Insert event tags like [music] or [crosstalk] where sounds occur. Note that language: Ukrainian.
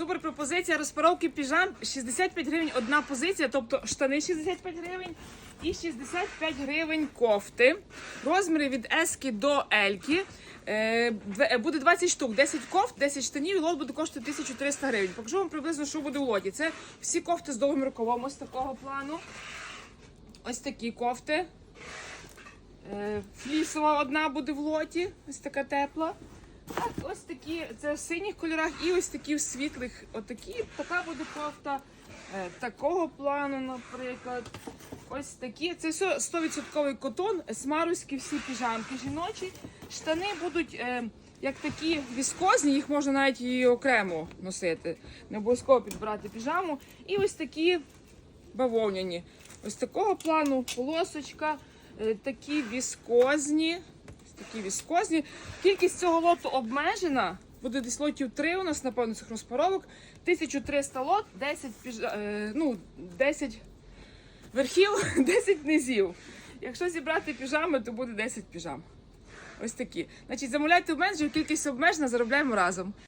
Супер пропозиція розпаровки піжам 65 гривень одна позиція, тобто штани 65 гривень і 65 гривень кофти. Розміри від ески до ельки. Е, е, буде 20 штук, 10 кофт, 10 штанів, і лот буде коштувати 1300 гривень. Покажу вам приблизно, що буде у лоті. Це всі кофти з довгим рукавом ось такого плану. Ось такі кофти. Е, Флісова одна буде в лоті, ось така тепла. Так, ось такі, це в синіх кольорах і ось такі в світлих. Отакі, така буде кофта. Е, такого плану, наприклад. Ось такі. Це все 100% котон, смаруські всі піжамки жіночі. Штани будуть е, як такі віскозні, їх можна навіть і окремо носити. Не обов'язково підбирати піжаму. І ось такі бавовняні. Ось такого плану полосочка, е, такі віскозні. Такі віскозні. Кількість цього лоту обмежена. Буде десь лотів 3 у нас, напевно, цих розпаровок. 1300 лот, 10, піж... е, ну, 10 верхів, [laughs] 10 низів. Якщо зібрати піжами, то буде 10 піжам. Ось такі. Значить, замовляйте в менеджер, кількість обмежена, заробляємо разом.